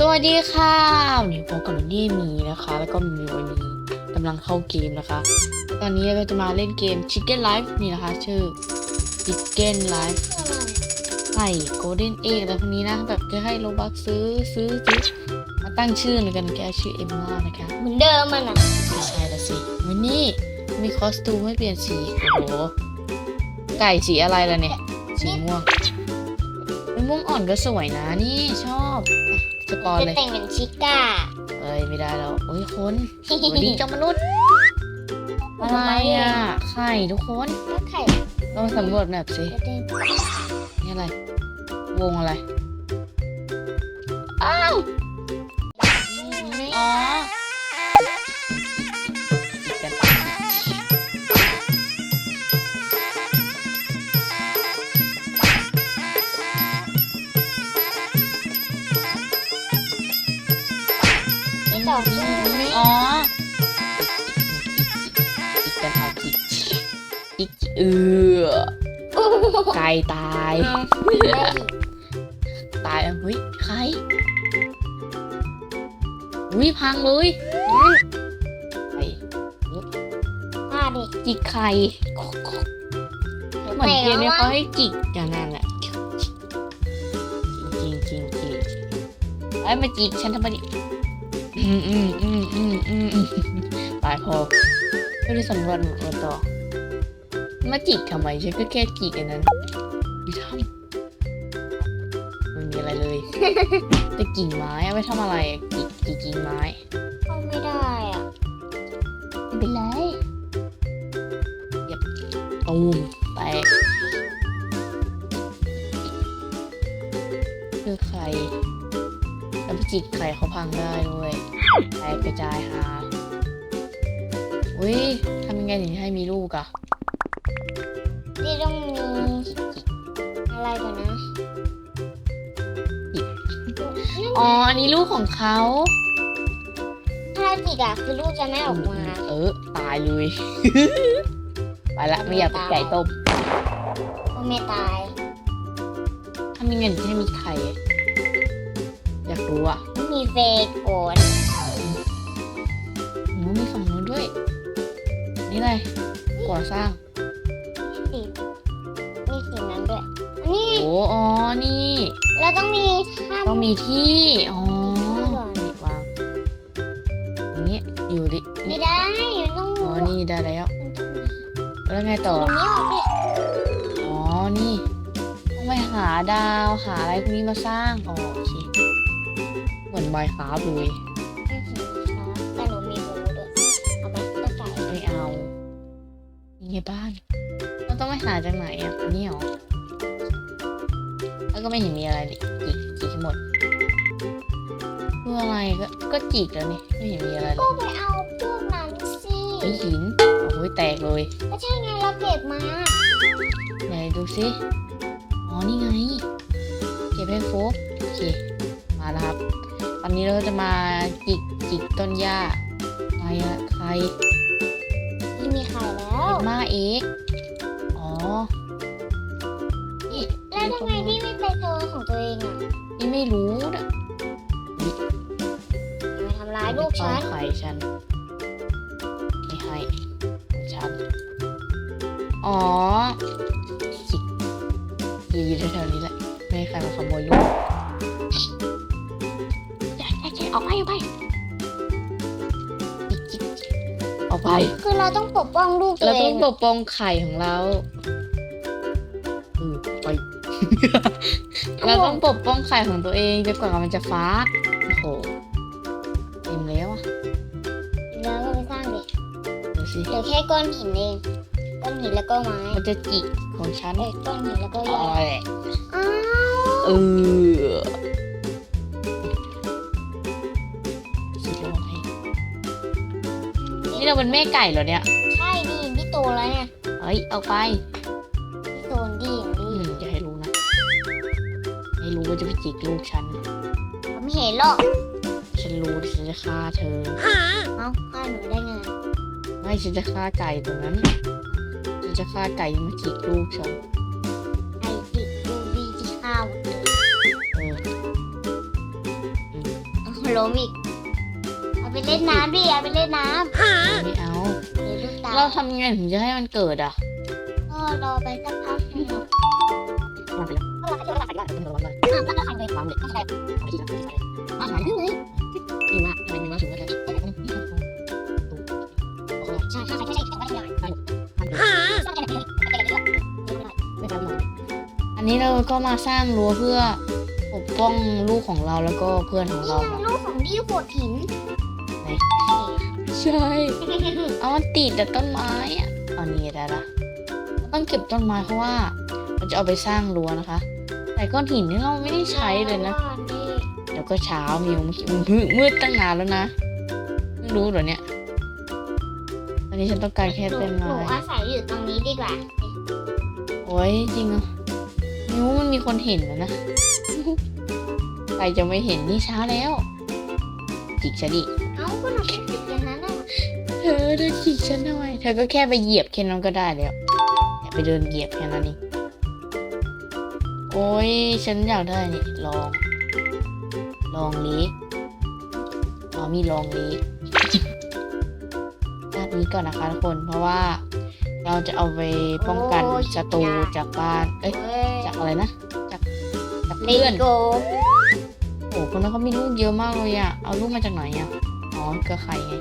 สวัสดีค่ะวันนี้พบกับวันนี้มีนะคะ แล้วก็มีวันนี้กำลังเข้าเกมนะคะ ตอนนี้เราจะมาเล่นเกม Chicken Life นี่นะคะ ชื่อ Chicken Life ไข่ Golden Egg อะไรพวกนี้นะ แบบจะให้โลบักซื้อซื้อซื้อมาตั้งชื่อเลยกันแกชื่อเอมม่านะคะ เหมือนเดิมมันอะไม่ใช่ละสิ วันนี้มีคอสตูมไม่เปลี่ยนสี โอ้โห ไก่สีอะไรล่ะเนี่ย สีม่วง เป็นม่วงอ่อนก็สวยนะนี่ชอบอะสปอนจะเลยแต่งเป็นชิก้า เอ้ยไม่ได้แล้วโอ้ยคนสวัสดีเจ้ามนุษย์อะไรอะไข่ทุกคนก็ไข่ลองสำรวจแมพสิจะเต้นนี่อะไร วงอะไร อ้าว จิกเอือไก่ตายเอาได้อีกตายแล้วเฮ้ยใครอุ้ยพังเลยไข่มาดิจิกไข่เหมือนเกมเนี้ยเขาให้จิกอย่างนั้นแหละจริงจริงจริงไอ้ยมาจิกฉันทำไมดิอืมอืมอืมอืมอืมอืมตายพอไม่ได้สำรวจหมดต่อ มาจิกทำไมฉันก็แค่จิกอันนั้นไม่ทำไม่มีอะไรเลยแต่กิ่งไม้เอาไว้ทำอะไรอะกิ่งกิ่งกิ่งไม้เข้าไม่ได้อะไม่เป็นไรเหยียบตูมแตกคือไข่แล้วไปจิกไข่เขาพังได้ด้วยแตกกระจายหาอุ้ยทำยังไงถึงจะให้มีลูกอะที่ ต้องมีอะไรก่อนนะ อ๋อ อันนี้ลูกของเขาถ้าเราจิกอะคือลูกจะไม่ออกมา เออ ตายเลย ไปละไม่อยากเป็นไก่ต้มก็ไม่ตายทำยังไงถึงจะให้มีไข่อะอยากรู้อะไม่มีเฟกโกนหนูมีฝั่งนู้นด้วย นี่อะไรก่อสร้าง สีมีสีนั้นด้วยอันนี้โอ้อ๋อนี่ เราต้องมีถ้ำต้องมีที่ อ๋อก่อนนี่วางอย่างนี้อยู่ดิไม่นี่ได้มันต้องอ๋อนี่ได้แล้วมันต้องมีแล้วไงต่อตรงนี้ออกดิอ๋อ นี่ ต้องไปหาดาวหาอะไรพวกนี้มาสร้าง อ๋อโอเคเหมือนไมค์คราฟเลยไม่เห็นครับแต่หนูมีหมูด้วยเอาไปตะไก่ไม่เอานี่ไงบ้าน เราต้องไปหาจากไหนอะอันนี่หรอแล้วก็ไม่เห็นมีอะไรเลยจิกจิกให้หมดเพื่ออะไรก็ก็จิกแล้วนี่ไม่เห็นมีอะไรเลก็ยไปเอาพวกนั้นสิไอ้หินโอ้ยแตกเลย ก็ใช่ไงเราเก็บมาไหนดูสิ อ๋อ นี่ไง เก็บให้ครบโอเค มาแล้วครับ ตอนนี้เราจะมาจิกจิกต้นหญ้าใครอะใครที่มีไข่แล้เอ็วมมาเอก อ๋อแล้วทำไมพี่ไม่ไปโซนของตัวเองอะนี่ไม่รู้นะมาทำร้ายลูกฉันไข่ฉัน ไม่ให้ของฉัน อ๋อจิกจิกอยู่แถวๆนี้แหละ ไม่ให้ใครมาขโมยลูกอย่าอย่าอย่าออกไปออกไปจิกจิกจิก ออกไปคือเราต้องปกป้องลูกตัเราวเอต้องงปกป้องไข่ของเราเออไป เราต้องปกป้องไข่ของตัวเองจนกว่ามันจะฟักโอ้โหเต็มแล้วอะแล้วก็ไปสร้างเด็กดูสิเหลือแค่ก้อนหินเองก้อนหินแล้วก็ไม้มันจะจิกของฉันเอ้ยก้อนหินแล้วก็อ๋ยาอแหละอ้าวเออ เราเป็นแม่ไก่เหรอเนี่ย ใช่ดิพี่โตแล้วเนี่ยเฮ้ยเอาไปพี่โซนดิอย่างอืนี้มอย่าให้รู้นะไม่รู้ว่าจะไปจิกลูกฉัน ผมเห็นหรอกฉันรู้ที่ฉันจะฆ่าเธอ เอ้าฆ่าหนูได้ไงไม่ฉันจะฆ่าไก่ตรงนั้น ฉันจะฆ่าไก่ที่มาจิกลูกฉัน ไอติดดูดีที่ข้าวหมดเลยเอออืมล้มอีกเอา ไปเล่นน้ำดิเอาไปเล่นน้ไม่เอาำเดี๋ยวลูกตาเราทำยังไงถึงจะให้มันเกิดอะก็รอไปสักพักหนึงอะมาไปแล้วก็รอไปสักพักหนึ่งมันร้อนเลยอะแล้วก็ขันไปความเด็กก็ใช่ทำที่ทำที่ใช่มาหาที่ไหนดีมากทำไมมีมาถึงก็ได้แต่ก็นี่ต้องโอ้โหใช่ใช่ใช่ใช่ใช่ใช่มันหาสร้างกันเลยไม่ได้หรอกอันนี้เราก็มาสร้างรั้วเพื่อปกป้องลูกของเราแล้วก็เพื่อนของนี่เราไงลูกของดิวโขดหินไหน ใช่ เอามันติดแต่ต้นไม้อะอันนี้ได้ละเราต้องเก็บต้นไม้เพราะว่าเราจะเอาไปสร้างรั้วนะคะ แต่ก้อนหินนี่เราไม่ได้ใช้เลยนะ เดี๋ยวก็เช้ามิวมันมืดมืดตั้งนานแล้วนะเพิ่งรู้เหรอเนี่ยตอนนี้ฉันต้องการแค่หนูต้นหนูไม้อาศัยอยู่ตรงนี้ดีกว่า โอ้ยจริงเหรอมิวมันมีคนเห็นแล้วนะใครจะไม่เห็นนี่เช้าแล้วจิกฉันดิเอ้าก็หนูติดติดกันนั้นน่ะเธอเธอจิกฉันทำไมเธอก็แค่ไปเหยียบแค่นั้นก็ได้แล้วอย่าไปเดินเหยียบแค่นั้นเองโอ้ยฉันอยากได้นี่ลอง ลองเล็กเรามีลองเล็กด้านนี้ก่อนนะคะทุกคนเพราะว่าเราจะเอาไปป้องกันศัตรูจากบ้าน เอ้ยเว้ยจากอะไรนะ จากจากเลเพื่อนโกโอ้คนนั้นเขามีลูกเยอะมากเลยอะเอาลูกมาจากไหนอะอ๋อก็ไข่ไง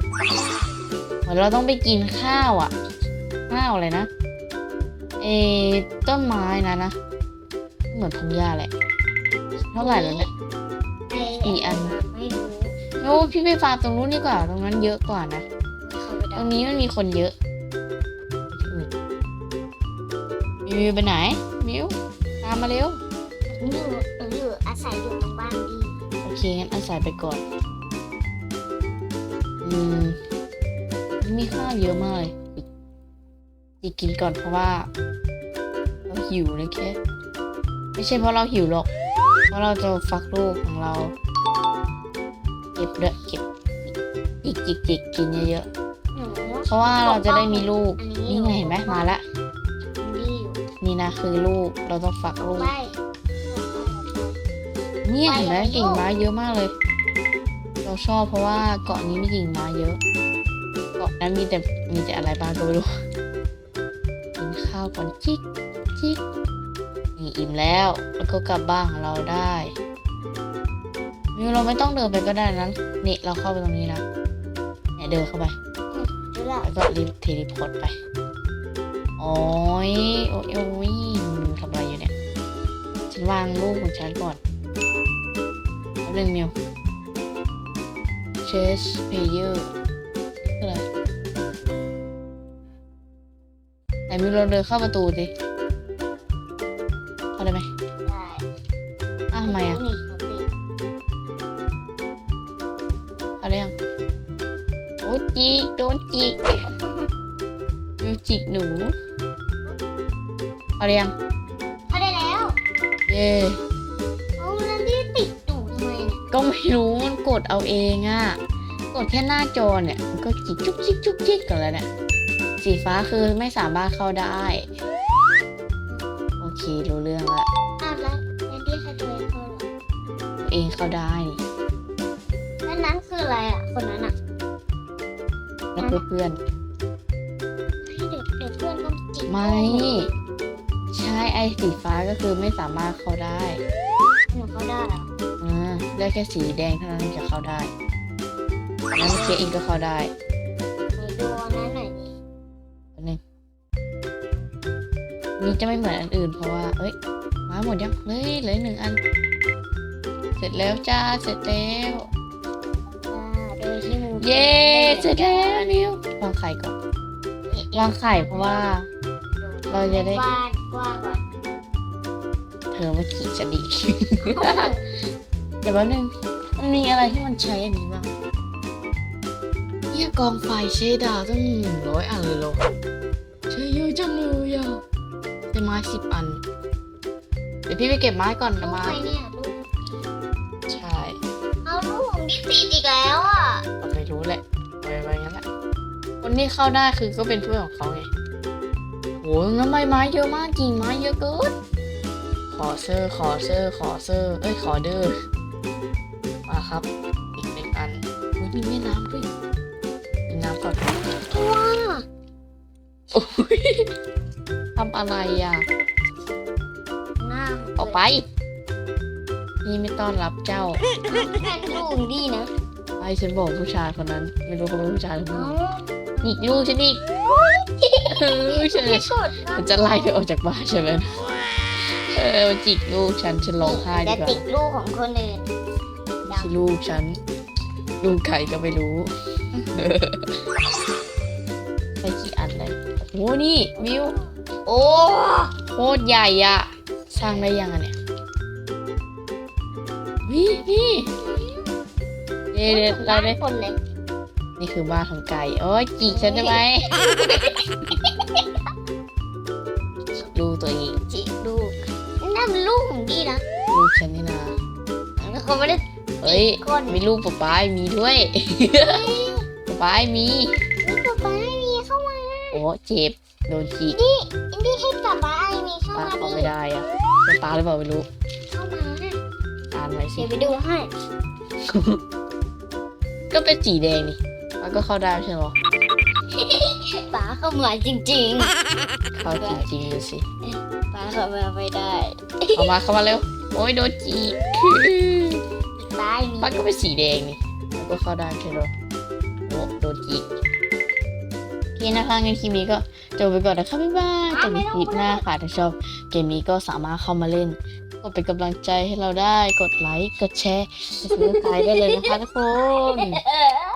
เหมือนเราต้องไปกินข้าวอะข้าวอะไรนะเออต้นไม้นะนะ เหมือนทุ่งหญ้าแหละ เท่าไหร่แล้วเนี่ยไกี่อันไม่รู้โอ้พี่ไปฟาร์มตรงนู้นดีกว่า ตรงนั้นเยอะกว่านะเข้าไปตได้รงนี้มันมีคนเยอะมิวมิวไปไหน มิวตามมาเร็วหนูอยู่หนูอยู่อาศัยอยู่ตรงบ้านดีโอเคงั้นอาศัยไปก่อน อืม มีข้าวเยอะมากเลยจีกินก่อนเพราะว่า เราหิวนะแค่ไม่ใช่เพราะเราหิวหรอก เพราะเราจะฟักลูกของเรา เก็บเด้อเก็บจิกจิกจิกกินเยอะหนูๆเพราะว่าเราจะได้มีลูกอันนี่ไงเห็นไหมมาละดีอยู่นี่นะคือลูก เราต้องฟักลูกไปเนี่ยเห็นไหมไปแล้วกิ่งไม้เยอะมากเลย เราชอบเพราะว่าเกาะนี้มีกิ่งไม้เยอะเกาะนั้นมีแต่มีแต่อะไรบ้างก็ไม่รู้กินข้าวก่อนจิกจิกนี่อิ่มแล้วแล้วก็กลับบ้านของเราได้มิวเราไม่ต้องเดินไปก็ได้นะนี่เราเข้าไปตรงนี้นะเนี่ยเดินเข้าไปแล้วก็รีบเทเลพอร์ตไปโอ้ยโอ้ยโอ้ยมิวทำอะไรอยู่เนี่ยฉันวางรูปของฉันก่อนแป๊บนึงมิว Chess Player นมิวเราเดินเข้าประตูสิเข้าได้ไหมได้อ้าวทำไมอะนี่เขาติดเข้าได้ยังโอ้จิกโดนจิกมิวจิกหนูเข้าได้ยังเขาได้แล้วเย่เอาแล้วที่ติดหนูทำไมเนี่ยก็ไม่รู้มันกดเอาเองอะกดแค่หน้าจอเนี่ยมันก็จิกจุกจิกจุกจิกกันแล้วเนี่ย สีฟ้าคือไม่สามารถเข้าได้ โอเค รู้เรื่องละอ้าวแล้วแล้วที่ใครตัวเองเขาเหรอตัวเองเข้าได้นี่แล้วนั้นคืออะไรอะ คนนั้นอะแล้วก็เพื่อนให้เด็กเด็กเพื่อนก็จิกไม่ ใช่ไอ้สีฟ้าก็คือไม่สามารถเข้าได้หนูเขาได้เหรออ่าได้แค่สีแดงเท่านั้นถึงจะเข้าได้แล้วเมื่อกี้เองก็เข้าได้ ไหนดูอันนั้นหน่อยดิ นี่จะไม่เหมือนอันอื่นเพราะว่า เอ้ย มาหมดยังเฮ้ยเหลืออกหนึ่งอัน เสร็จแล้วจ้า เสร็จแล้วอ่าโดยที่มูเย้เสร็จแล้วนิววางไข่ก่อน วางไข่เพราะว่า เราจะได้ กว้างกว้างก่อนเธอมาขี่จะดี เดี๋ยวแป๊บนึงมันมีอะไรที่มันใช้อันนี้บ้างเนี่ยกองไฟใช้ดาวตั้งหนึ่งร้อยอันเลยเหรอใช้เยอะจังเลยอะ ใช้ไม้สิบอัน เดี๋ยวพี่ไปเก็บไม้ก่อนลูนะกมาใครเนี่ยลูกใช่เอาลูกของดิติดอีกแล้วอะก็ไม่รู้แหละไปไปงั้นแหละ คนที่เข้าได้คือก็เป็นเพื่อนของเขาไงโหน้ำใบไม้เยอะมากกิ่งไม้เยอะเกิน ขอเซอร์ขอเซอร์ขอเซอร์เอ้ยขอเดอร์มาครับ อีกหนึ่งอันโอ้ยมีแม่น้ำด้วยกินน้ำก่อนตัวโอ้ยทำอะไรอะหน้าออกไป นี่ไม่ต้อนรับเจ้าแม่ลูกดีนะไปฉันบอกผู้ชายคนนั้น ไม่รู้เขาเป็นผู้ชายหรือเอ้าผู้หญิงอีกลูกฉันอีกเออฉันพี่กดนะมันจะไล่เธอออกจากบ้านใช่ไหมเออมันจิกลูกฉันฉันร้องไห้ดีจะกว่าติดลูกของคนอื่นไม่ใช่ลูกฉัน ลูกใครก็ไม่รู้ ไปกี่อันเลยโอ้โหนี่วิว โอ้โคตรใหญ่อะสร้างได้ยังอะเนี่ยนี่นี่เดี๋ยวเดี๋ยวเราได้คนเลยนี่คือบ้านของไก่โอ้ยจีกฉันได้ไหมลูกตัวเองจิกลูกนั่นเป็นลูกของดีนะลูกฉันนี่นาแล้วเขาไม่ได้เฮ้ยคนมีลูกป๊าป้ายมีด้วยป๊าป้ายมี เจ็บโดนจีกอินดี้ให้ป๊าป๊าไอมีเข้าป้ามาเขาดิไม่ได้อะเป็นป้าหรือเปล่าไม่รู้เข้ามาอ่านไว้สิเดี๋ยวไปดูให้ก็เป็นสีแดงนี่ป้าก็เข้าได้ใช่ไหมป๊าเข้ามาจริงเข้าจริงๆเลยสิๆป๊าเข้ามาไม่ได้เข้ามาเข้ามาเร็วโอ้ยโดนจีกป๊าไอมีป้าก็เป็นสีแดงนี่ป้าก็เข้าได้ใช่ไหมโอ้โดนจีก โอเคนะคะงั้นคลิปนี้ก็จบไปก่อนนะคะบ๊ายบายเจอกันคลิปหน้าค่ะถ้าชอบเกมนี้ก็สามารถเข้ามาเล่นก็เป็นกำลังใจให้เราได้กดไลค์กดแชร์กดซับสไครต์ได้เลยนะคะทุกคนเออ